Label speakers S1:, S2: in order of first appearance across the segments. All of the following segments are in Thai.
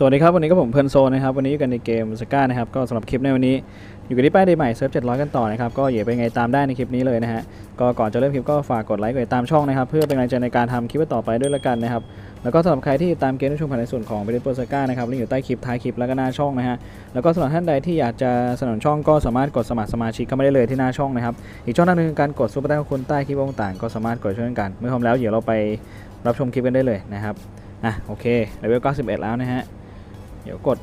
S1: สวัสดีครับ วันนี้ก็ผมเพลินโซนนะครับ วันนี้อยู่กันในเกมสก้านะครับ ก็สำหรับคลิปในวันนี้ อยู่กันที่ป้ายเดย์ใหม่เซิร์ฟ700กันต่อนะครับ ก็อย่าไปไงตามได้ในคลิปนี้เลยนะฮะ ก็ก่อนจะเริ่มคลิปก็ฝากกดไลค์กดติดตามช่องนะครับ เพื่อเป็นกำลังใจในการทำคลิปต่อไปด้วยละกันนะครับ แล้วก็สำหรับใครที่ตามเกมที่ชมผ่านในส่วนของเบลิโปรสก้านะครับลิงก์อยู่ใต้คลิปท้ายคลิปแล้วก็หน้าช่องนะฮะ แล้วก็สำหรับท่านใดที่อยากจะสนับสนุนช่องก็สามารถกดสมัครสมาชิกเข้ามาได้เลยที่หน้าช่องนะครับ อีกช่องทางหนึงคือการกดซุปเปอร์แตงคุณใต้คลิปต่างๆก็สามารถกดช่วยกัน เมื่อพร้อมแล้วเดี๋ยวเราไปรับชมคลิปกันได้เลยนะครับอะโอเคเลเวล91 แล้วนะฮะ ดี๋ยวกด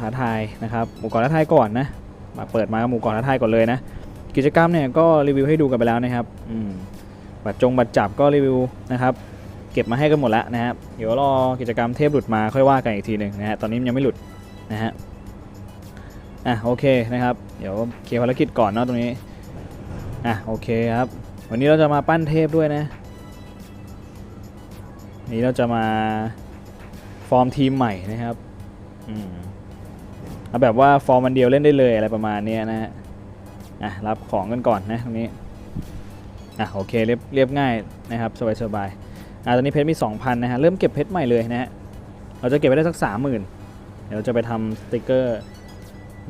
S1: ท้าทายนะครับหมู่เกาะท้าทายก่อนนะ มาเปิดมาหมู่เกาะท้าทายก่อนเลยนะ กิจกรรมเนี่ยก็รีวิวให้ดูกันไปแล้วนะครับอืมบัตรจงบัตรจับก็รีวิวนะครับ เก็บมาให้กันหมดแล้วนะครับเดี๋ยวรอกิจกรรมเทพหลุดมาค่อยว่ากันอีกทีหนึ่งนะฮะตอนนี้มันยังไม่หลุดนะฮะอะโอเคนะครับ เดี๋ยวเคลียร์ภารกิจก่อนเนาะตรงนี้อะโอเคครับ วันนี้เราจะมาปั้นเทพด้วยนะนี้เราจะมาฟอร์มทีมใหม่นะครับ เอาแบบว่าฟอร์มมันเดียวเล่นได้เลยอะไรประมาณเนี้ยนะฮะอะรับของกันก่อนนะตรงนี้อะโอเคเรียบเรียบง่ายนะครับสบายสบายๆอะตอนนี้เพชรมี 2,000นะฮะเริ่มเก็บเพชรใหม่เลยนะฮะเราจะเก็บไปได้สัก 30,000 เดี๋ยวเราจะไปทำสติกเกอร์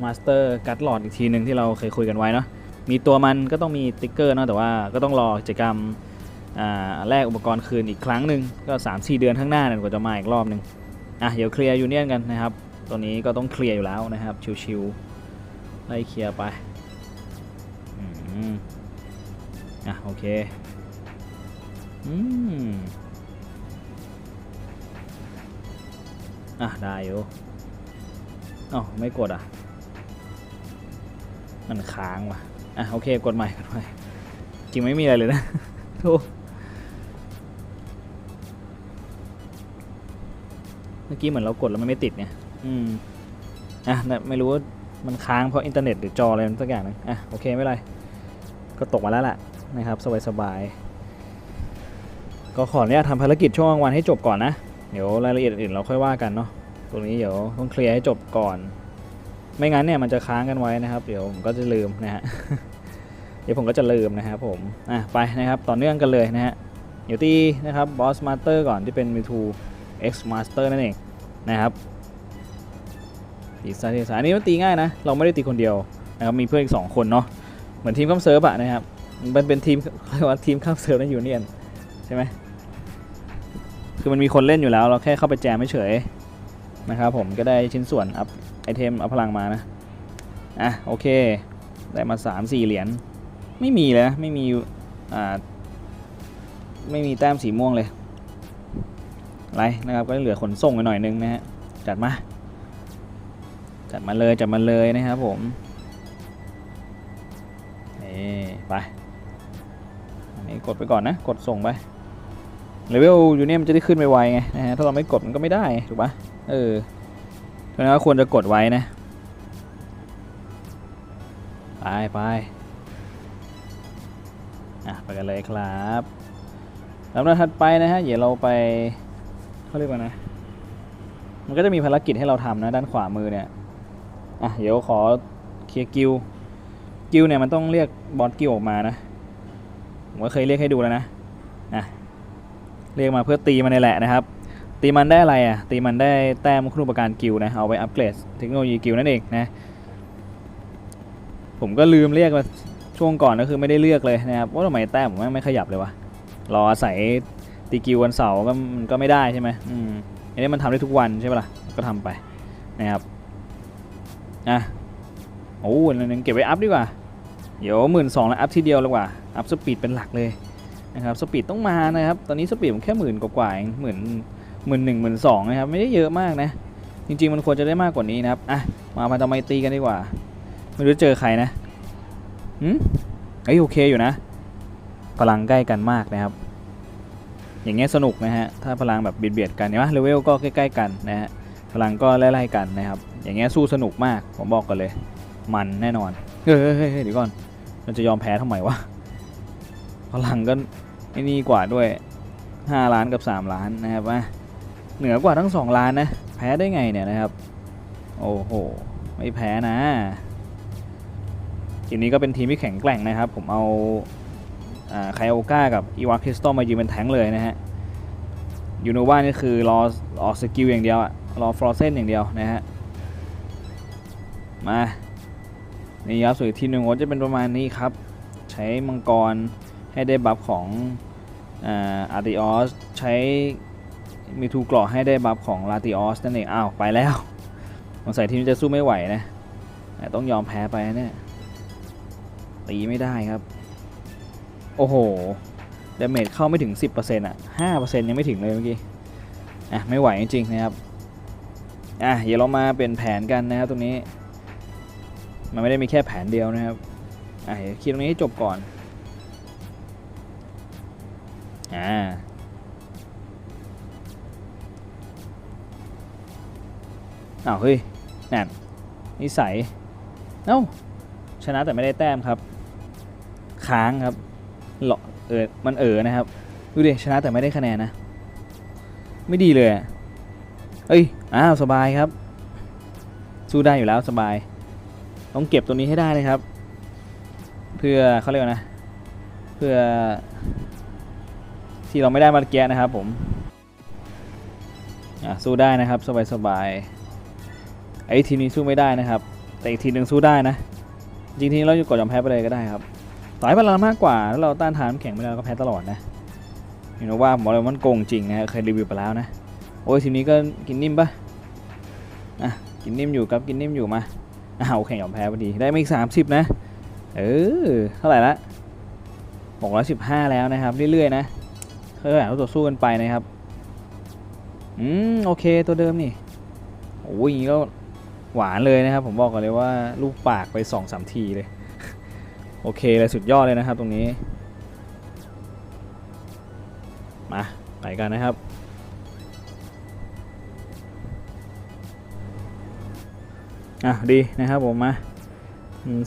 S1: มาสเตอร์การ์ดหลอดอีกทีหนึ่งที่เราเคยคุยกันไว้เนาะมีตัวมันก็ต้องมีสติกเกอร์เนาะแต่ว่าก็ต้องรอกิจกรรมแลกอุปกรณ์คืนอีกครั้งหนึ่งก็ 3-4 เดือนข้างหน้าเนี่ยกว่าจะมาอีกรอบหนึ่งอะเดี๋ยวเคลียร์ยูเนียนกันนะครับ ตัวนี้ก็ต้องเคลียร์อยู่แล้วนะครับ ชิวๆไล่เคลียร์ไปอืมอะโอเค อืม อะ ได้อยู่อ๋อไม่กดอะ มันค้างว่ะ อะ โอเค กดใหม่กดใหม่ จริงไม่มีอะไรเลยนะโธ่เมื่อกี้เหมือนเรากดแล้วมันไม่ติดเนี่ย อืมอะแต่ไม่รู้ว่ามันค้างเพราะอินเทอร์เน็ตหรือจออะไรมันสักอย่างหนึงอะโอเคไม่เป็นไรก็ตกมาแล้วล่ะนะครับสบายสบายๆก็ขออนุญาตทำภารกิจช่วงกลางวันให้จบก่อนนะ เดี๋ยวรายละเอียดอื่นเราค่อยว่ากันเนาะตรงนี้เดี๋ยวต้องเคลียร์ให้จบก่อน ไม่งั้นเนี่ยมันจะค้างกันไว้นะครับ เดี๋ยวผมก็จะลืมนะฮะเดี๋ยวผมก็จะลืมนะครับผมอะไปนะครับต่อเนื่องกันเลยนะฮะเดี๋ยวตีนะครับบอสมาสเตอร์ก่อนที่เป็น m 2 X Master นั่นเองนะครับ ตีซาตีซาอันนี้มันตีง่ายนะ เราไม่ได้ตีคนเดียวนะครับมีเพื่อนอีก 2 คนเนาะเหมือนทีมข้ามเซิร์ฟอะนะครับมันเป็นทีมเรียกว่าทีมข้ามเซิร์ฟในยูเนียนใช่ไหมคือมันมีคนเล่นอยู่แล้ว เราแค่เข้าไปแจมไม่เฉยนะครับผมก็ได้ชิ้นส่วนอัพไอเทมอัพพลังมานะอะโอเค ได้มา 3 4 เหรียญไม่มีเลยนะไม่มีอ่าไม่มีแต้มสีม่วงเลยไรนะครับก็เหลือขนส่งไปหน่อยนึงนะฮะจัดมา จัดมาเลยจัดมาเลยนะครับผมนี่ไปอันนี้กดไปก่อนนะกดส่งไปเลเวลยูเนี่ยมันจะได้ขึ้นไปไวไงนะฮะถ้าเราไม่กดมันก็ไม่ได้ถูกปะเออเพราะฉะนั้นก็ควรจะกดไว้นะไปไปอะไปกันเลยครับลำดับถัดไปนะฮะเดี๋ยวเราไปเขาเรียกว่านะมันก็จะมีภารกิจให้เราทำนะด้านขวามือเนี่ย อะเดี๋ยวขอเคลียร์กิลกิลเนี่ยมันต้องเรียกบอสกิลออกมานะผมก็เคยเรียกให้ดูแล้วนะอะเรียกมาเพื่อตีมันนี่แหละนะครับ ตีมันได้อะไรอะตีมันได้แต้มคุณอุปการกิลนะเอาไปอัปเกรดเทคโนโลยีกิลนั่นเองนะผมก็ลืมเรียกมาช่วงก่อนก็คือไม่ได้เลือกเลยนะครับว่าทำไมแต้มผมไม่ขยับเลยวะรออาศัยตีกิววันเสาร์ก็มันก็ไม่ได้ใช่ไหมอืมอันนี้มันทำได้ทุกวันใช่ปะล่ะก็ทำไปนะครับ อะโอ้อันนึงเก็บไว้อัพดีกว่า เดี๋ยวหมื่นสองแล้วอัพทีเดียวเลยกว่า อัพสปีดเป็นหลักเลยนะครับสปีดต้องมานะครับ ตอนนี้สปีดผมแค่หมื่นกว่าๆเองหมื่นหมื่นหนึ่งหมื่นสองนะครับ ไม่ได้เยอะมากนะ จริง ๆ มันควรจะได้มากกว่านี้นะครับ อะ มาพันธไมตรีกันดีกว่า ไม่รู้เจอใครนะหืมอ้โอเคอยู่นะ พลังใกล้กันมากนะครับ อย่างเงี้ยสนุกนะฮะ ถ้าพลังแบบเบียดเบียดกันเนี่ยเลเวลก็ใกล้ๆกันนะฮะ พลังก็ไล่ๆกันนะครับ อย่างเงี้ยสู้สนุกมากผมบอกกันเลย มันแน่นอนเฮ้ยเฮ้ยเฮ้ยเดี๋ยวก่อนมันจะยอมแพ้ทำไมวะพลังก็ไอ้นี่กว่าด้วย 5 ล้านกับ 3 ล้านนะครับว่าเหนือกว่าทั้ง 2 ล้านนะ แพ้ได้ไงเนี่ยนะครับ โอ้โห ไม่แพ้นะทีมนี้ก็เป็นทีมที่แข็งแกร่งนะครับ ผมเอาอ่าไคโอก้ากับอีวาคริสตัลมายืนเป็นแทงเลยนะฮะยูโนวานี่คือรอออกสกิลอย่างเดียวอะรอฟรอเซนอย่างเดียวนะฮะ มานี่ครับส่วนอีกทีมหนึ่งก็จะเป็นประมาณนี้ครับ ใช้มังกรให้ได้บัฟของอาร์ติออสใช้มีทูกรอให้ได้บัฟของลาติออสนั่นเองอ้าวไปแล้วสงสัยทีมนี้จะสู้ไม่ไหวนะต้องยอมแพ้ไปนะเนี่ยตีไม่ได้ครับ โอ้โหดาเมจเข้าไม่ถึง 10%อะ5%ยังไม่ถึงเลยเมื่อกี้อะไม่ไหวจริงๆนะครับอะเดี๋ยวเรามาเป็นแผนกันนะครับตรงนี้ มันไม่ได้มีแค่แผนเดียวนะครับอะเขียวคิดตรงนี้ให้จบก่อนอ่าอ้าวเฮ้ยนั่นนิสัยเอ้าชนะแต่ไม่ได้แต้มครับ ค้างครับหลอเออมันเออนะครับ ดูดิชนะแต่ไม่ได้คะแนนนะ ไม่ดีเลยเอ้ยอ้าวสบายครับ สู้ได้อยู่แล้วสบาย ต้องเก็บตัวนี้ให้ได้นะครับ เพื่อเขาเรียกว่านะ เพื่อ ที่เราไม่ได้มาเกียนะครับผมอะสู้ได้นะครับ สบายสบายๆไอ้ทีมนี้สู้ไม่ได้นะครับ แต่อีกทีหนึ่งสู้ได้นะ จริงทีนี้เราอยู่กดยอมแพ้ไปเลยก็ได้ครับต่อให้พลังมากกว่าแล้วเราต้านทานแข็งไม่ได้เราก็แพ้ตลอดนะเห็นว่าผมอเลยว่ามันโกงจริงนะฮะเคยรีวิวไปแล้วนะโอ้ยทีมนี้ก็กินนิ่มปะอะกินนิ่มอยู่ครับกินนิ่มอยู่มา อ้าวแข่งยอมแพ้พอดี ได้มาอีกสามสิบนะ เออ เท่าไหร่ละหกร้อยสิบห้าแล้วนะครับ เรื่อยๆนะค่อยๆเราต่อสู้กันไปนะครับ อืม โอเคตัวเดิมนี่โอ้ยอย่างนี้ก็หวานเลยนะครับ ผมบอกก่อนเลยว่าลูกปากไปสองสามทีเลย โอเคเลยสุดยอดเลยนะครับตรงนี้ มา ไปกันนะครับ อะดีนะครับผมมา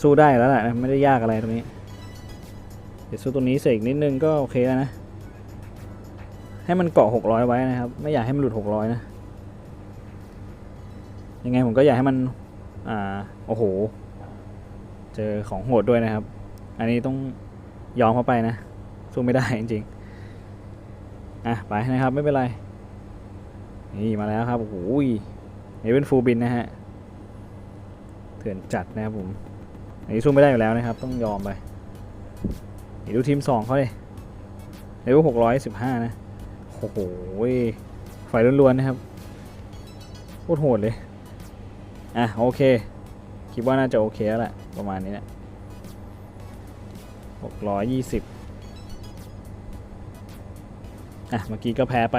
S1: สู้ได้แล้วแหละนะไม่ได้ยากอะไรตรงนี้ เดี๋ยวสู้ตัวนี้เสกนิดนึงก็โอเคแล้วนะ ให้มันเกาะ600ไว้นะครับ ไม่อยากให้มันหลุด600นะ ยังไงผมก็อยากให้มัน อ่า โอ้โห เจอของโหดด้วยนะครับ อันนี้ต้องยอมเข้าไปนะ สู้ไม่ได้จริงๆ อะ ไปนะครับไม่เป็นไร นี่มาแล้วครับ โอ้โหนี่เป็นฟูลบินนะฮะื่อนจัดนะครับผม อันนี้สู้ไม่ได้อยู่แล้วนะครับ ต้องยอมไปนี่ดูทีมสองเขาเลยเลเวลหกร้อยสิบห้านะโอ้โหไฟล้วนๆนะครับโคตรโหดเลย อะโอเค คิดว่าน่าจะโอเคแล้วแหละประมาณนี้เนะหกร้อยยี่สิบอะเมื่อกี้ก็แพ้ไป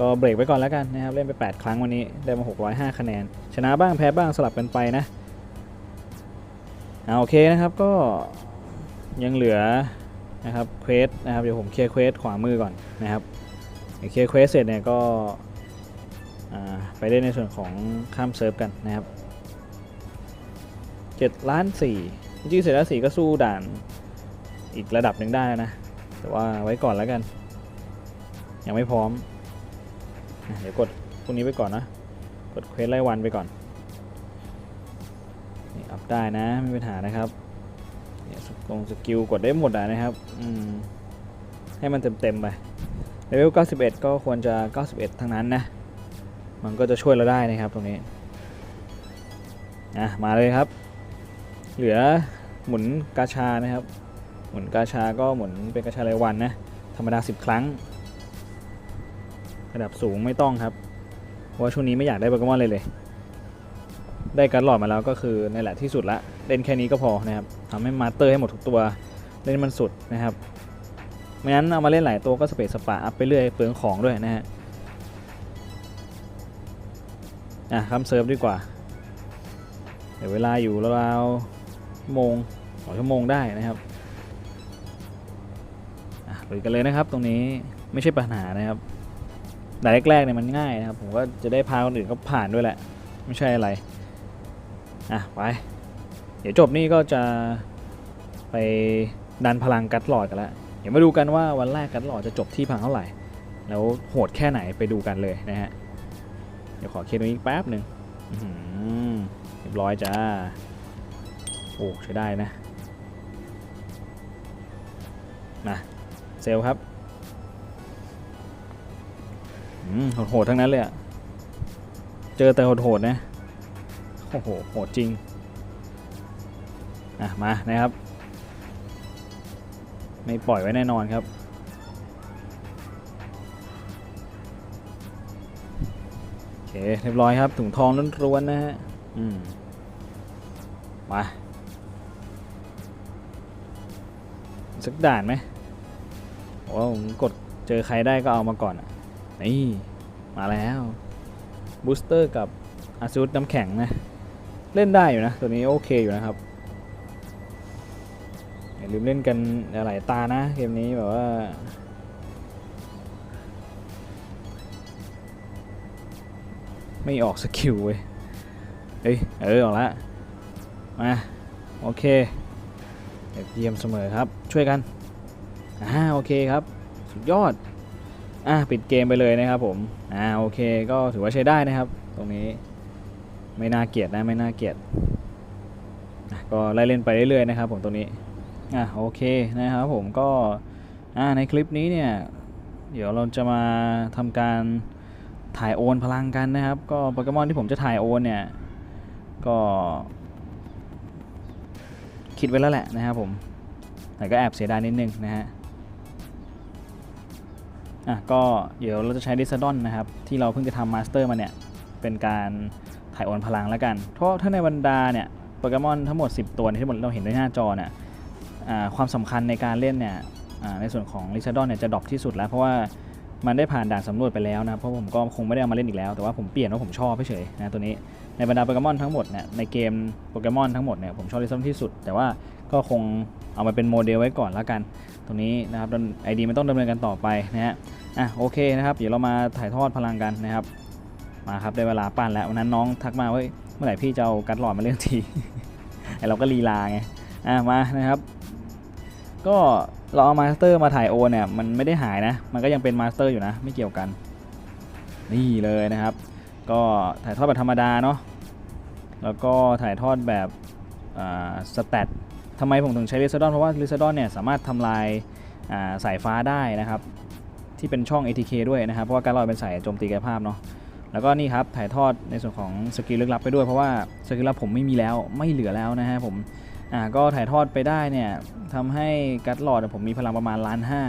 S1: ก็เบรกไว้ก่อนแล้วกันนะครับ เล่นไป 8 ครั้งวันนี้ได้มา 605 คะแนน ชนะบ้างแพ้บ้างสลับกันไปนะ เอาโอเคนะครับก็ยังเหลือนะครับเควสนะครับเดี๋ยวผมเคลียร์เควสขวามือก่อนนะครับเดี๋ยวเคลียร์เควสเสร็จเนี่ยก็อ่าไปเล่นในส่วนของข้ามเซิร์ฟกันนะครับ7ล้าน4จริงๆเสร็จแล้ว4ก็สู้ด่านอีกระดับหนึ่งได้นะ แต่ว่าไว้ก่อนแล้วกัน ยังไม่พร้อม เดี๋ยวกดพวกนี้ไปก่อนนะ กดเควสไล่วันไปก่อน นี่อัพได้นะไม่มีปัญหานะครับเนี่ยสกงสกิลกดได้หมดอะนะครับอืมให้มันเต็มๆไปเลเวล91 ก็ควรจะ 91 ทั้งนั้นนะ มันก็จะช่วยเราได้นะครับตรงนี้อะมาเลยครับ เหลือหมุนกาชานะครับ หมุนกาชาก็หมุนเป็นกาชารายวันนะธรรมดา 10 ครั้ง ระดับสูงไม่ต้องครับ เพราะว่าช่วงนี้ไม่อยากได้โปเกมอนเลยเลย ได้การหลอดมาแล้วก็คือในแหละที่สุดละเล่นแค่นี้ก็พอนะครับทำให้มาสเตอร์ให้หมดทุกตัวเล่นมันสุดนะครับไม่งั้นเอามาเล่นหลายตัวก็สเปซสปาอัพไปเรื่อยเปลืองของด้วยนะฮะอะคำเซิร์ฟดีกว่าเดี๋ยวเวลาอยู่ราวๆชั่วโมงสองชั่วโมงได้นะครับอะลุยกันเลยนะครับ ตรงนี้ไม่ใช่ปัญหานะครับด่านแรกๆเนี่ยมันง่ายนะครับ ผมก็จะได้พาคนอื่นก็ผ่านด้วยแหละ ไม่ใช่อะไร อะไป เดี๋ยวจบนี่ก็จะไปดันพลังกัดหลอดกันแล้วเดี๋ยวมาดูกันว่าวันแรกกัดหลอดจะจบที่พังเท่าไหร่ แล้วโหดแค่ไหนไปดูกันเลยนะฮะ เดี๋ยวขอเคลียร์ตรงนี้แป๊บหนึ่งเรียบร้อยจ้า โอ้ใช้ได้นะนะเซลครับโหดๆทั้งนั้นเลยอะเจอแต่โหดๆนะ โอ้โหโหดจริง อะ มานะครับ ไม่ปล่อยไว้แน่นอนครับโอเคเรียบร้อยครับ ถุงทองล้วนๆนะฮะ อืม มาสักด่านไหมโอ้ผมกดเจอใครได้ก็เอามาก่อนอะนี่ มาแล้ว บูสเตอร์กับอาซูดน้ำแข็งนะ เล่นได้อยู่นะ ตัวนี้โอเคอยู่นะครับ อย่าลืมเล่นกันหลายตานะ เกมนี้แบบว่าไม่ออกสกิลเว้ยเฮ้ย เออ ออกละ มา โอเคเยี่ยมเสมอครับ ช่วยกัน อ่า โอเคครับ สุดยอด อะปิดเกมไปเลยนะครับผม อ่า โอเค ก็ถือว่าใช้ได้นะครับ ตรงนี้ ไม่น่าเกลียดนะไม่น่าเกลียดก็ไล่เล่นไปเรื่อยๆนะครับผมตรงนี้อะโอเคนะครับผมก็อ่าในคลิปนี้เนี่ยเดี๋ยวเราจะมาทำการถ่ายโอนพลังกันนะครับ ก็โปเกมอนที่ผมจะถ่ายโอนเนี่ยก็คิดไว้แล้วแหละนะครับผมแต่ก็แอบเสียดายนิดนึงนะฮะอะก็เดี๋ยวเราจะใช้ดิสดอนนะครับที่เราเพิ่งจะทำมาสเตอร์มาเนี่ยเป็นการ ถ่ายโอนพลังแล้วกัน เพราะถ้าในบรรดาเนี่ยโปเกมอนทั้งหมด 10 ตัวที่เราเห็นในหน้าจอเนี่ยความสำคัญในการเล่นเนี่ยในส่วนของลิซาดอนเนี่ยจะดรอปที่สุดแล้ว เพราะว่ามันได้ผ่านด่านสำรวจไปแล้วนะ เพราะผมก็คงไม่ได้เอามาเล่นอีกแล้ว แต่ว่าผมเปลี่ยนว่าผมชอบเฉยๆนะตัวนี้ ในบรรดาโปเกมอนทั้งหมดเนี่ยในเกมโปเกมอนทั้งหมดเนี่ยผมชอบลิซาดอนที่สุด แต่ว่าก็คงเอามาเป็นโมเดลไว้ก่อนแล้วกัน ตรงนี้นะครับไอดีมันต้องดำเนินกันต่อไปนะฮะ อะโอเคนะครับ เดี๋ยวเรามาถ่ายทอดพลังกันนะครับ มาครับได้เวลาปั้นแล้ววันนั้นน้องทักมาว่าเมื่อไหร่พี่จะเอากัดหลอดมาเล่อนทีไอเราก็ลีลาไงอะมานะครับ ก็เราเอามาสเตอร์มาถ่ายโอเนี่ยมันไม่ได้หายนะ มันก็ยังเป็นมาสเตอร์อยู่นะ ไม่เกี่ยวกัน นี่เลยนะครับ ก็ถ่ายทอดแบบธรรมดาเนาะแล้วก็ถ่ายทอดแบบสแตททำไมผมถึงใช้ลิซาดอนเพราะว่าลิซาดอนเนี่ยสามารถทำลายาสายฟ้าได้นะครับ ที่เป็นช่อง ATK ด้วยนะครับ เพราะว่าการลอยเป็นสายโจมตีกายภาพเนาะ แล้วก็นี่ครับถ่ายทอดในส่วนของสกิลลึกลับไปด้วย เพราะว่าสกิลลับผมไม่มีแล้วไม่เหลือแล้วนะฮะผมอ่าก็ถ่ายทอดไปได้เนี่ยทำให้กัตลอดผมมีพลังประมาณล้านห้า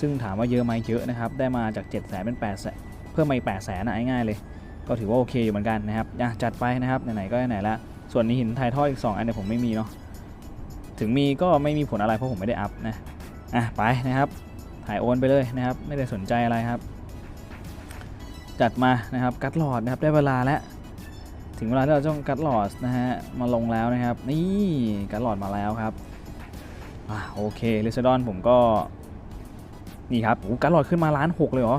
S1: ซึ่งถามว่าเยอะไหมเยอะนะครับ ได้มาจาก7 0 0 0 0เป็น8 0 0 0เพิ่มมาอีก8 0 0 0นะง่ายๆเลย ก็ถือว่าโอเคอยู่เหมือนกันนะครับอะจัดไปนะครับไหนๆก็ไหนละส่วนนี้หินถ่ายทอดอีก 2 อันเนี่ยผมไม่มีเนาะถึงมีก็ไม่มีผลอะไรเพราะผมไม่ได้อัพนะอะไปนะครับถ่ายโอนไปเลยนะครับ ไม่ได้สนใจอะไรครับ จัดมานะครับกัดหลอดนะครับได้เวลาแล้วถึงเวลาที่เราต้องกัดหลอดนะฮะมาลงแล้วนะครับนี่กัดหลอดมาแล้วครับอะโอเคลิซดอนผมก็นี่ครับโอ้กัดหลอดขึ้นมาล้านหกเลยเหรอ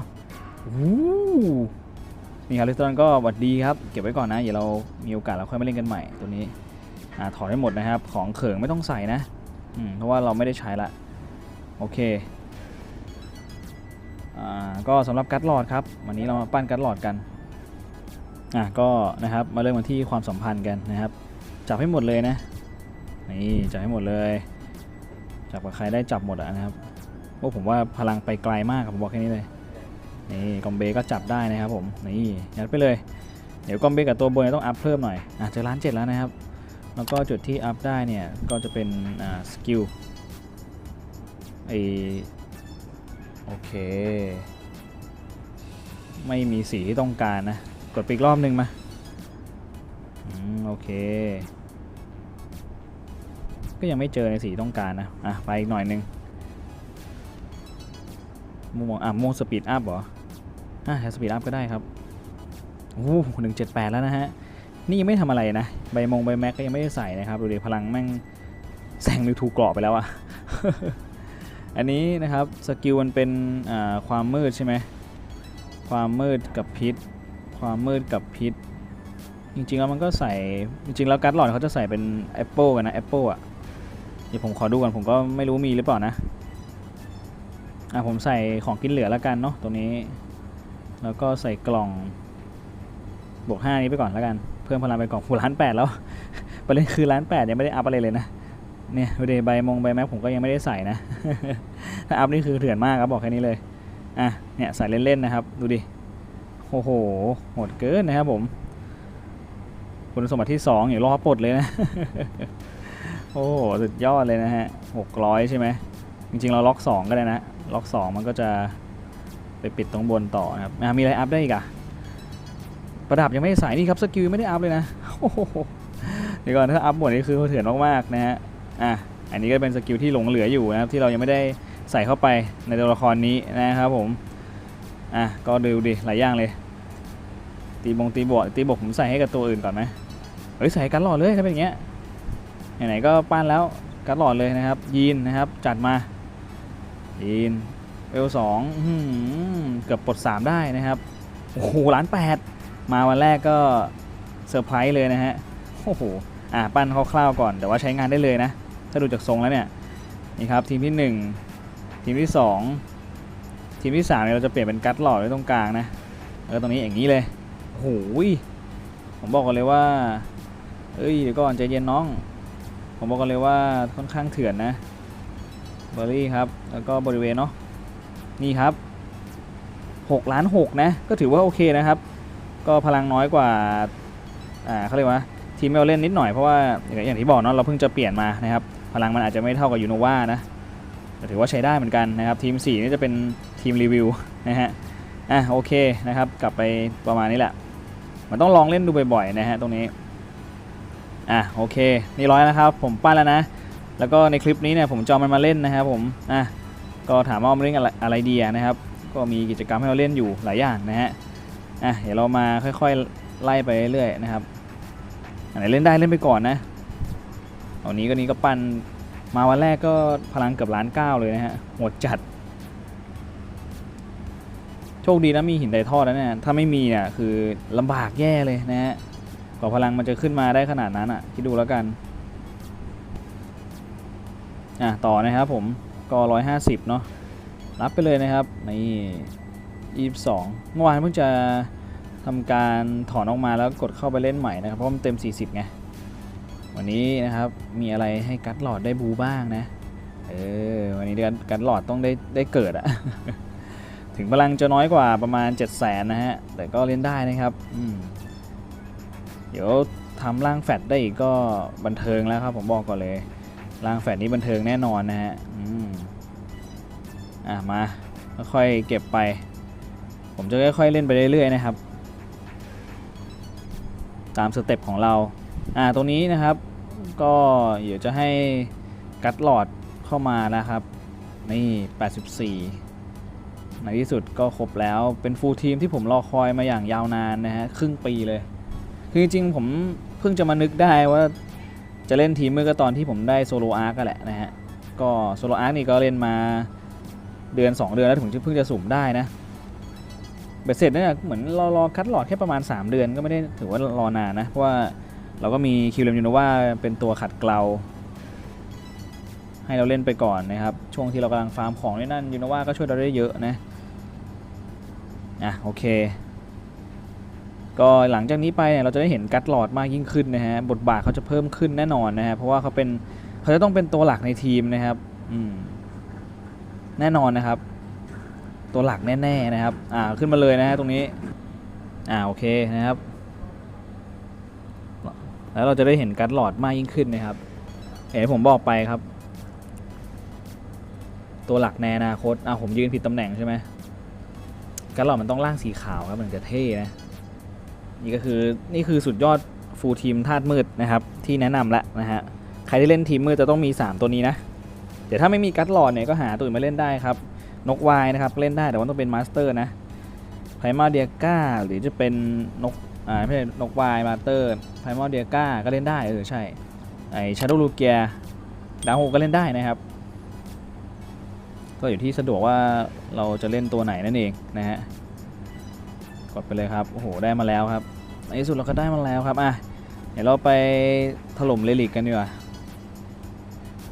S1: โอ้นี่ครับลิซดอนก็หวัดดีครับ เก็บไว้ก่อนนะเดี๋ยวเรามีโอกาสเราค่อยมาเล่นกันใหม่ตัวนี้อ่าถอดให้หมดนะครับ ของเขิงไม่ต้องใส่นะอืมเพราะว่าเราไม่ได้ใช้ละโอเค ก็สำหรับกัดหลอดครับ วันนี้เรามาปั้นกัดหลอดกันอะก็นะครับมาเริ่มกันที่ความสัมพันธ์กันนะครับ จับให้หมดเลยนะนี่จับให้หมดเลย จับกับใครได้จับหมดอะนะครับโอ้ผมว่าพลังไปไกลมากครับผมบอกแค่นี้เลยนี่กอมเบก็จับได้นะครับผมนี่ยัดไปเลย เดี๋ยวกอมเบกับตัวบนต้องอัพเพิ่มหน่อยอะเจอล้านเจ็ดแล้วนะครับ แล้วก็จุดที่อัพได้เนี่ยก็จะเป็นอ่าสกิลไอ โอเค ไม่มีสีที่ต้องการนะ กดไปอีกรอบหนึ่งมาอืมโอเค ก็ยังไม่เจอในสีต้องการนะ อะ ไปอีกหน่อยหนึงม่วงอะม่วงสปีดอัพเหรอ อะสปีดอัพก็ได้ครับโอ้หนึ่งเจ็ดแปดแล้วนะฮะ นี่ยังไม่ทำอะไรนะ ใบมงใบแม็กก็ยังไม่ได้ใส่นะครับ ดูดิพลังแม่งแซงมิวทูกรอบไปแล้วอะ อันนี้นะครับสกิลมันเป็นความมืดใช่ไหมความมืดกับพิษ ความมืดกับพิษ จริงๆแล้วมันก็ใส่จริงๆแล้วการ์ดหลอดเขาจะใส่เป็นแอปเปิลกันนะแอปเปิลอะเดี๋ยวผมขอดูก่อนผมก็ไม่รู้มีหรือเปล่านะอะผมใส่ของกินเหลือแล้วกันเนาะตรงนี้ แล้วก็ใส่กล่องบวก5นี้ไปก่อนแล้วกัน เพิ่มพลังไปกล่องฟูล้านแปดแล้วประเด็นคือล้านแปดยังไม่ได้อัพอะไรเลยนะ เนี่ยดูดิใบมงใบแม็กผมก็ยังไม่ได้ใส่นะ ถ้าอัพนี่คือเถื่อนมากครับบอกแค่นี้เลย อะ เนี่ยใส่เล่นๆนะครับ ดูดิ โอ้โห โหดเกินนะครับผม คุณสมบัติที่สองอยู่รอปลดเลยนะ โอ้โห สุดยอดเลยนะฮะหกร้อยใช่ไหม จริงๆ เราล็อกสองก็ได้นะ ล็อกสองมันก็จะไปปิดตรงบนต่อนะครับอะมีอะไรอัพได้อีกอะประดับยังไม่ใส่นี่ครับสกิลไม่ได้อัพเลยนะ โอ้โหเดี๋ยวก่อนถ้าอัพหมดนี่คือเถื่อนมากๆนะฮะ อะอันนี้ก็เป็นสกิลที่หลงเหลืออยู่นะครับที่เรายังไม่ได้ใส่เข้าไปในตัวละครนี้นะครับผมอะก็ดูดิหลายอย่างเลยตีบงตีบวกตีบวกผมใส่ให้กับตัวอื่นก่อนไหมเฮ้ยใส่กันหลอดเลยถ้าเป็นอย่างเงี้ยไหนๆก็ปั้นแล้วกันหลอดเลยนะครับ ยีนนะครับจัดมายีนเวลสองเกือบปลดสามได้นะครับโอ้โหล้านแปดมาวันแรกก็เซอร์ไพรส์เลยนะฮะโอ้โหอะปั้นคร่าวๆก่อนแต่ว่าใช้งานได้เลยนะ ถ้าดูจากทรงแล้วเนี่ยนี่ครับทีมที่หนึ่งทีมที่สองทีมที่สามเนี่ยเราจะเปลี่ยนเป็นกัดหลอดไว้ตรงกลางนะแล้วตรงนี้อย่างนี้เลยโอ้โหยผมบอกกันเลยว่าเอ้ยเดี๋ยวก่อนใจเย็นน้อง ผมบอกกันเลยว่าค่อนข้างเถื่อนนะเบอร์รี่ครับแล้วก็บริเวณเนาะนี่ครับ6ล้าน6นะก็ถือว่าโอเคนะครับ ก็พลังน้อยกว่าอ่าเขาเรียกว่าทีมเราเล่นนิดหน่อยเพราะว่าอย่างที่บอกเนาะเราเพิ่งจะเปลี่ยนมานะครับ พลังมันอาจจะไม่เท่ากับยูโนวานะแต่ถือว่าใช้ได้เหมือนกันนะครับ ทีม 4 นี่จะเป็นทีมรีวิวนะฮะอะโอเคนะครับ กลับไปประมาณนี้แหละ มันต้องลองเล่นดูบ่อยๆนะฮะตรงนี้อะโอเคนี่ร้อยนะครับ ผมปั้นแล้วนะ แล้วก็ในคลิปนี้เนี่ยผมจองมันมาเล่นนะครับผมอะก็ถามว่ามันเล่นอะไรอะไรดีนะครับ ก็มีกิจกรรมให้เราเล่นอยู่หลายอย่างนะฮะอะเดี๋ยวเรามาค่อยๆไล่ไปเรื่อยๆนะครับอันไหนเล่นได้เล่นไปก่อนนะวันนี้ก็นี้ก็ปั้น มาวันแรกก็พลังเกือบล้านเก้าเลยนะฮะโหดจัด โชคดีนะมีหินไดทอดนะเนี่ยถ้าไม่มีเนี่ยคือลำบากแย่เลยนะฮะกว่าพลังมันจะขึ้นมาได้ขนาดนั้นอะคิดดูแล้วกันอะต่อนะครับผมก็ร้อยห้าสิบเนาะรับไปเลยนะครับนี่ยี่สิบสองเมื่อวานเพิ่งจะทำการถอนออกมาแล้วกดเข้าไปเล่นใหม่นะครับเพราะมันเต็ม 40 ไง วันนี้นะครับมีอะไรให้กัดหลอดได้บูบ้างนะ เออวันนี้เดือนกัดหลอดต้องได้ได้เกิดอะถึงพลังจะน้อยกว่าประมาณ 7 0 0 0 0นนะฮะ แต่ก็เล่นได้นะครับ เดี๋ยวทำร่างแฟดได้อีกก็บันเทิงแล้วครับผมบอกก่อนเลย ร่างแฟดนี้บันเทิงแน่นอนนะฮะอะมาค่อยเก็บไป ผมจะค่อยๆเล่นไปเรื่อยๆนะครับ ตามสเต็ปของเรา อ่าตรงนี้นะครับ ก็เดี๋ยวจะให้กัดหลอดเข้ามานะครับ นี่ 84 ในที่สุดก็ครบแล้วเป็นฟูลทีมที่ผมรอคอยมาอย่างยาวนานนะฮะครึ่งปีเลย คือจริงๆผมเพิ่งจะมานึกได้ว่าจะเล่นทีมเมื่อก็ตอนที่ผมได้โซโลอาร์กแหละนะฮะ ก็โซโลอาร์กนี่ก็เล่นมาเดือน 2 เดือนแล้วถึงจะเพิ่งจะสุ่มได้นะเบ็ดเสร็จเนี่ยเหมือนรอรอคัดหลอดแค่ประมาณ 3 เดือนก็ไม่ได้ถือว่ารอนานนะ เพราะว่า เราก็มีคิวเลมยูโนว่าเป็นตัวขัดเกลา ให้เราเล่นไปก่อนนะครับ ช่วงที่เรากำลังฟาร์มของนี่นั่นยูโนว่าก็ช่วยเราได้เยอะนะอะโอเค ก็หลังจากนี้ไปเนี่ยเราจะได้เห็นกัดหลอดมากยิ่งขึ้นนะฮะบทบาทเขาจะเพิ่มขึ้นแน่นอนนะฮะเพราะว่าเขาเป็นเขาจะต้องเป็นตัวหลักในทีมนะครับอืมแน่นอนนะครับ ตัวหลักแน่ๆนะครับอ่าขึ้นมาเลยนะฮะตรงนี้อ่าโอเคนะครับ แล้วเราจะได้เห็นกัดหลอดมากยิ่งขึ้นนะครับเห็นผมบอกไปครับ ตัวหลักในอนาคตอ่าผมยืนผิดตำแหน่งใช่ไหมการหลอดมันต้องล่างสีขาวครับมันจะเท่นะนี่ก็คือนี่คือสุดยอดฟูลทีมธาตุมืดนะครับ ที่แนะนำละนะฮะใครที่เล่นทีมมืดจะต้องมี 3 ตัวนี้นะเดี๋ยวถ้าไม่มีกัตหลอดเนี่ยก็หาตัวอื่นมาเล่นได้ครับนกวายนะครับเล่นได้แต่ว่าต้องเป็นมาสเตอร์นะไพมาเดียก้าหรือจะเป็นนก อ่าไม่ใช่นกวายมาสเตอร์ไพมาเดียก้าก็เล่นได้เออใช่ไอชาร์ดลูเกียดาวโฮก็เล่นได้นะครับ ก็อยู่ที่สะดวกว่าเราจะเล่นตัวไหนนั่นเองนะฮะกดไปเลยครับโอ้โหได้มาแล้วครับในที่สุดเราก็ได้มาแล้วครับอะเดี๋ยวเราไปถล่มเลลิกกันดีกว่า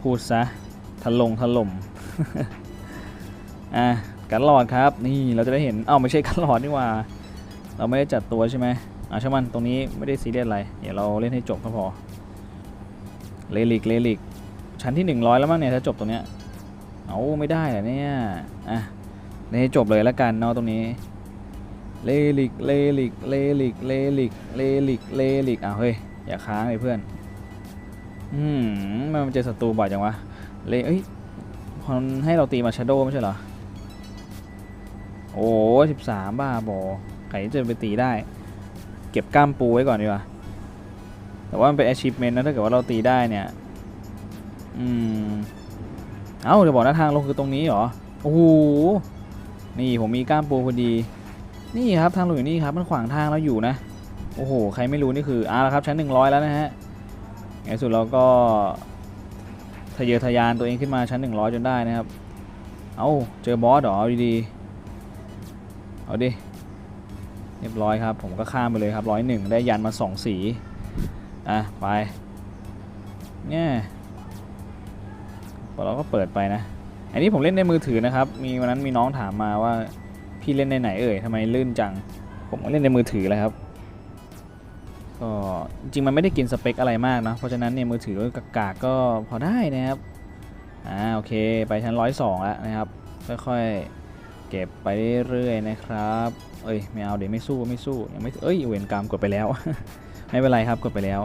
S1: พูดซะถล่มถล่มอะกันหลอดครับนี่เราจะได้เห็นเอ้าไม่ใช่กันหลอดนี่ว่า เราไม่ได้จัดตัวใช่ไหม อะช่างมันตรงนี้ไม่ได้ซีเรียสอะไร เดี๋ยวเราเล่นให้จบก็พอ เลลิกเลลิกชั้นที่ 100 แล้วมั้งเนี่ยถ้าจบตรงเนี้ย เอาไม่ได้เหรอเนี่ย อะเล่นให้จบเลยแล้วกันเนาะตรงนี้ เลลิกเลลิกเลลิกเลลิกเลลิกเลลิกอ้าวเฮ้ยอย่าค้างเลยเพื่อน อืมมันเจอศัตรูบ่อยจังวะ เลเอ้ยมันให้เราตีมาชาโดไม่ใช่เหรอ โอ้สิบสามบ้าบอใครจะไปตีได้ เก็บกล้ามปูไว้ก่อนดีกว่า แต่ว่ามันเป็น achievement นะถ้าเกิดว่าเราตีได้เนี่ย อืม เอ้าเดี๋ยวบอกนะทางลงคือตรงนี้เหรอ โอ้โห นี่ผมมีกล้ามปูพอดี นี่ครับทางลงอยู่นี่ครับมันขวางทางเราอยู่นะ โอ้โห ใครไม่รู้นี่คืออ่าแล้วครับชั้น100แล้วนะฮะในสุดเราก็ทะเยอทะยานตัวเองขึ้นมาชั้น100จนได้นะครับ เอาเจอบอสเหรอเอาดีๆเอาดิ เรียบร้อยครับ ผมก็ข้ามไปเลยครับร้อยหนึ่งได้ยันมา2สีอะไปเนี่ยเราก็เปิดไปนะ อันนี้ผมเล่นในมือถือนะครับ มีวันนั้นมีน้องถามมาว่าพี่เล่นในไหนเอ่ยทำไมลื่นจัง ผมก็เล่นในมือถือเลยครับก็จริงมันไม่ได้กินสเปคอะไรมากนะเพราะฉะนั้นเนี่ยมือถือกากๆก็พอได้นะครับอ่าโอเคไปชั้นร้อยสองแล้วนะครับค่อยๆ เก็บไปเรื่อยๆนะครับ เอ้ยไม่เอาเดี๋ยวไม่สู้ไม่สู้ยังไม่เอ้ยเวรกรรมกดไปแล้ว ไม่เป็นไรครับกดไปแล้ว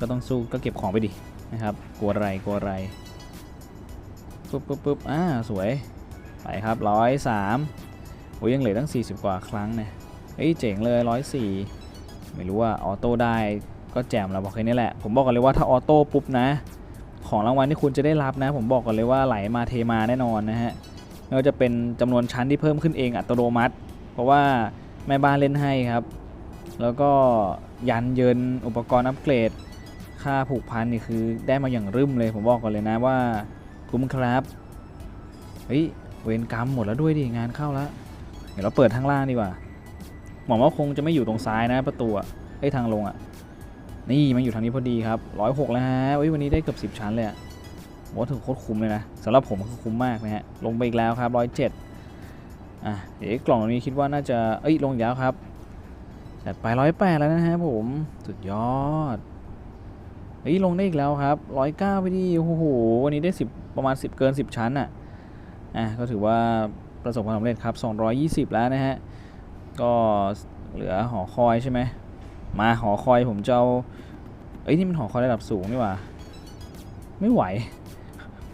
S1: ก็ต้องสู้ก็เก็บของไปดินะครับกลัวอะไรกลัวอะไรปุ๊บปุ๊บปุ๊บอ่าสวยไปครับร้อยสามโอ้ยังเหลือตั้ง 40 กว่าครั้งเนี่ยเอ้ยเจ๋งเลย104ไม่รู้ว่าออโต้ได้ก็แจ่มแล้วบอกแค่นี้แหละ ผมบอกกันเลยว่าถ้าออโต้ปุ๊บนะ ของรางวัลที่คุณจะได้รับนะ ผมบอกกันเลยว่าไหลมาเทมาแน่นอนนะฮะ ไม่ว่าจะเป็นจำนวนชั้นที่เพิ่มขึ้นเองอัตโนมัติ เพราะว่าแม่บ้านเล่นให้ครับ แล้วก็ยันเยินอุปกรณ์อัปเกรด ค่าผูกพันนี่คือได้มาอย่างรึมเลยผมบอกก่อนเลยนะว่าคุ้มครับเฮ้ยเวรกรรมหมดแล้วด้วยดิงานเข้าแล้วเดี๋ยวเราเปิดทางล่างดีกว่าหวังว่าคงจะไม่อยู่ตรงซ้ายนะประตูอะไอ้ทางลงอะนี่มันอยู่ทางนี้พอดีครับร้อยหกแล้วฮะวันนี้ได้เกือบสิบชั้นเลยอะ โอ้ถือโคตรคุ้มเลยนะสำหรับผมคือคุ้มมากนะฮะลงไปอีกแล้วครับร้อยเจ็ดอะเดี๋ยวกล่องตรงนี้คิดว่าน่าจะเอ้ยลงอีกแล้วครับจัดไปร้อยแปดแล้วนะฮะผมสุดยอดเฮ้ยลงได้อีกแล้วครับร้อยเก้าไปดิโอ้โหวันนี้ได้สิบประมาณสิบเกินสิบชั้นอะอะก็ถือว่าประสบความสำเร็จครับ220แล้วนะฮะก็เหลือหอคอยใช่ไหมมาหอคอยผมจะเอาเอ้ยนี่มันหอคอยระดับสูงนี่หว่าไม่ไหว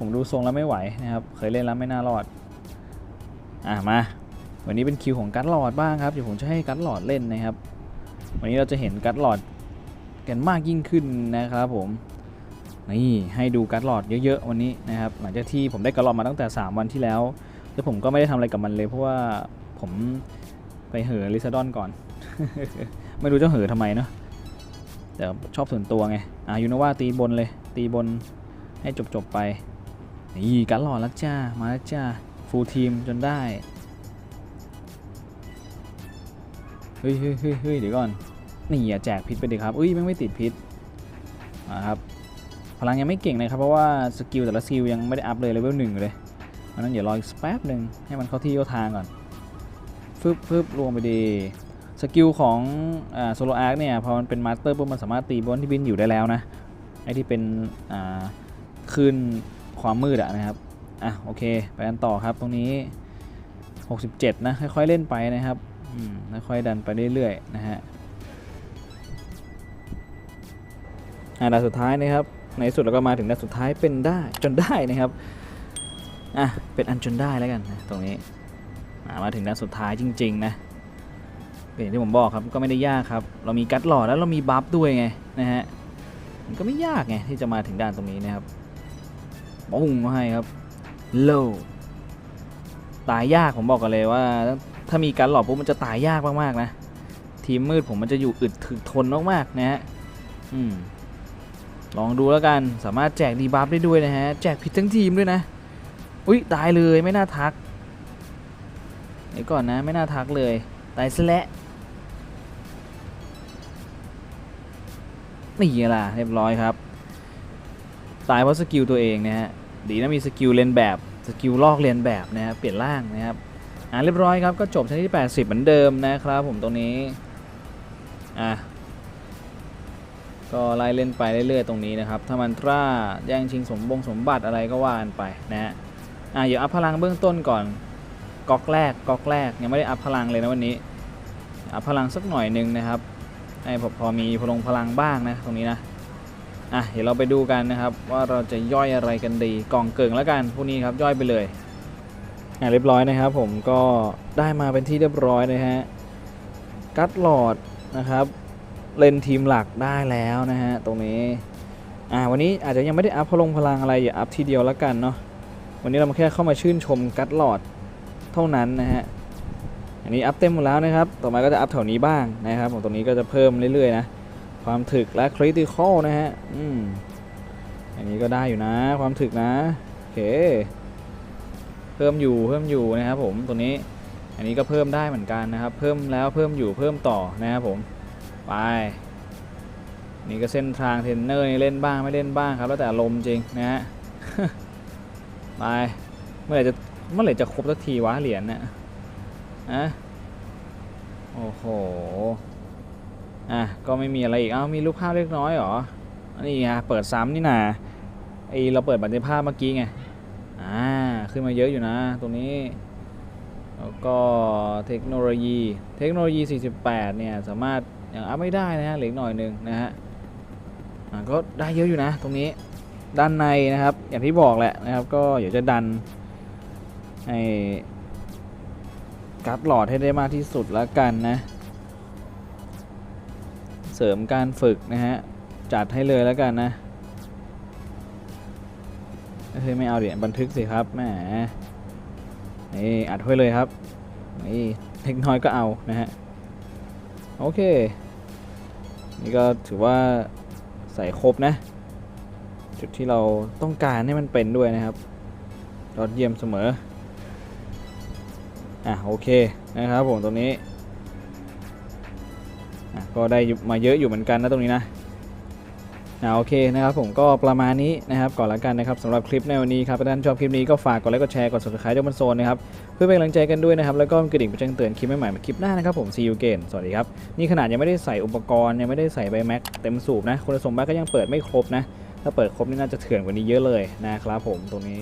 S1: ผมดูทรงแล้วไม่ไหวนะครับ เคยเล่นแล้วไม่น่ารอด อะมา วันนี้เป็นคิวของกัตหลอดบ้างครับ เดี๋ยวผมจะให้กัตหลอดเล่นนะครับ วันนี้เราจะเห็นกัตหลอดกันมากยิ่งขึ้นนะครับผม นี่ให้ดูกัตหลอดเยอะๆวันนี้นะครับ หลังจากที่ผมได้กัตหลอดมาตั้งแต่ 3 วันที่แล้ว แล้วผมก็ไม่ได้ทำอะไรกับมันเลย เพราะว่าผมไปเห่อลิซาดอนก่อน ไม่รู้จะเห่อทำไมเนาะ แต่ชอบส่วนตัวไง อะยูโนว่าตีบนเลย ตีบนให้จบๆไป นี่กันหล่อแล้วจ้า มาแล้วจ้า ฟูลทีมจนได้เฮ้ยเฮ้ยเฮ้ยเฮ้ยเดี๋ยวก่อน นี่อย่าแจกพิษไปดิครับ อุ้ยแม่งไม่ติดพิษอ่าครับ พลังยังไม่เก่งนะครับ เพราะว่าสกิลแต่ละสกิลยังไม่ได้อัพเลยเลเวลหนึ่งเลยเพราะนั้นเดี๋ยวรออีกสักแป๊บหนึ่งให้มันเข้าที่เข้าทางก่อน ฟึบฟึบลงไปดีสกิลของอ่าโซโลอาร์คเนี่ยพอมันเป็นมาสเตอร์ปุ๊บมันสามารถตีบอลที่บินอยู่ได้แล้วนะไอที่เป็นอ่าคลื่น ความมืดอะนะครับ อะโอเค ไปกันต่อครับตรงนี้ 67 นะ ค่อยๆเล่นไปนะครับอืมค่อยๆดันไปเรื่อยๆนะฮะอ่าด่านสุดท้ายนะครับ ในสุดเราก็มาถึงด่านสุดท้ายเป็นได้จนได้นะครับอะเป็นอันจนได้แล้วกันนะตรงนี้มาถึงด้านสุดท้ายจริง ๆ นะเป็นอย่างที่ผมบอกครับก็ไม่ได้ยากครับ เรามีกัดหลอดแล้วเรามีบัฟด้วยไงนะฮะมันก็ไม่ยากไงที่จะมาถึงด้านตรงนี้นะครับ ปุ้งมาให้ครับโลตายยากผมบอกกันเลยว่า ถ้ามีกัดหลอดปุ๊บมันจะตายยากมากๆนะ ทีมมืดผมมันจะอยู่อึดถึกทนมากๆนะฮะอืมลองดูแล้วกันสามารถแจกดีบัฟได้ด้วยนะฮะ แจกผิดทั้งทีมด้วยนะ อุ้ยตายเลยไม่น่าทักเดี๋ยวก่อนนะไม่น่าทักเลย ตายซะและนี่ไงล่ะเรียบร้อยครับ ตายเพราะสกิลตัวเองนะฮะ ดีนะมีสกิลเลียนแบบสกิลลอกเลียนแบบนะฮะเปลี่ยนร่างนะครับอ่าเรียบร้อยครับก็จบชั้นที่ 80 เหมือนเดิมนะครับผมตรงนี้อะก็ไล่เล่นไปเรื่อยๆตรงนี้นะครับถ้ามันตราแย่งชิงสมบงสมบัติอะไรก็ว่ากันไปนะฮะอะเดี๋ยวอัพพลังเบื้องต้นก่อนก๊อกแรกก๊อกแรกยังไม่ได้อัพพลังเลยนะวันนี้อัพพลังสักหน่อยหนึ่งนะครับให้พอพอมีพลงพลังบ้างนะตรงนี้นะ อะเดี๋ยวเราไปดูกันนะครับ ว่าเราจะย่อยอะไรกันดีกล่องเกิงแล้วกันพวกนี้ครับย่อยไปเลยอะเรียบร้อยนะครับ ผมก็ได้มาเป็นที่เรียบร้อยนะฮะกัดหลอดนะครับ เลนทีมหลักได้แล้วนะฮะตรงนี้อ่าวันนี้อาจจะยังไม่ได้อัพพลงพลังอะไรอย่าอัพทีเดียวแล้วกันเนาะวันนี้เรามาแค่เข้ามาชื่นชมกัดหลอดเท่านั้นนะฮะอันนี้อัพเต็มหมดแล้วนะครับ ต่อมาก็จะอัพแถวนี้บ้างนะครับผมตรงนี้ก็จะเพิ่มเรื่อยๆนะ ความถึกและคริติคอลนะฮะ อืม อันนี้ก็ได้อยู่นะ ความถึกนะ โอเค เพิ่มอยู่ เพิ่มอยู่นะครับผม ตัวนี้ อันนี้ก็เพิ่มได้เหมือนกันนะครับ เพิ่มแล้ว เพิ่มอยู่ เพิ่มต่อนะครับผม ไป นี่ก็เส้นทางเทรนเนอร์นี่เล่นบ้างไม่เล่นบ้างครับ แล้วแต่อารมณ์จริงนะฮะ ไป เมื่อไหร่จะ เมื่อไหร่จะครบสักทีวะเหรียญเนี่ยอะโอ้โห อะก็ไม่มีอะไรอีก เอ้ามีรูปภาพเล็กน้อยหรออันนี้ไงเปิดซ้ำนี่นาไอเราเปิดบันทึกภาพเมื่อกี้ไง อ่า ขึ้นมาเยอะอยู่นะ ตรงนี้ แล้วก็เทคโนโลยี เทคโนโลยี 48 เนี่ย สามารถยังอัพไม่ได้นะฮะเหลืออกหน่อยหนึ่งนะฮะอ่าก็ได้เยอะอยู่นะ ตรงนี้ ด้านในนะครับ อย่างที่บอกแหละนะครับ ก็เดี๋ยวจะดันให้การ์ดหลอดให้ได้มากที่สุดแล้วกันนะ เสริมการฝึกนะฮะ จัดให้เลยแล้วกันนะเฮ้ยไม่เอาเดี๋ยวบันทึกสิครับแหมนี่อัดไว้เลยครับนี่เล็กน้อยก็เอานะฮะ โอเค นี่ก็ถือว่าใส่ครบนะ จุดที่เราต้องการให้มันเป็นด้วยนะครับยอดเยี่ยมเสมอ อะโอเคนะครับผมตรงนี้ ก็ได้มาเยอะอยู่เหมือนกันนะตรงนี้นะอะโอเคนะครับผมก็ประมาณนี้นะครับก่อนละกันนะครับสำหรับคลิปในวันนี้ครับถ้าท่านชอบคลิปนี้ก็ฝากกดไลค์กดแชร์กด subscribe ด้วยมันโซนนะครับเพื่อเป็นกำลังใจกันด้วยนะครับแล้วก็กระดิ่งแจ้งเตือนคลิปใหม่ๆมาคลิปหน้านะครับผม see you again สวัสดีครับนี่ขนาดยังไม่ได้ใส่อุปกรณ์ยังไม่ได้ใส่ใบแม็กเต็มสูบนะคุณสมบัติก็ยังเปิดไม่ครบนะถ้าเปิดครบนี่น่าจะเถื่อนกว่านี้เยอะเลยนะครับผมตรงนี้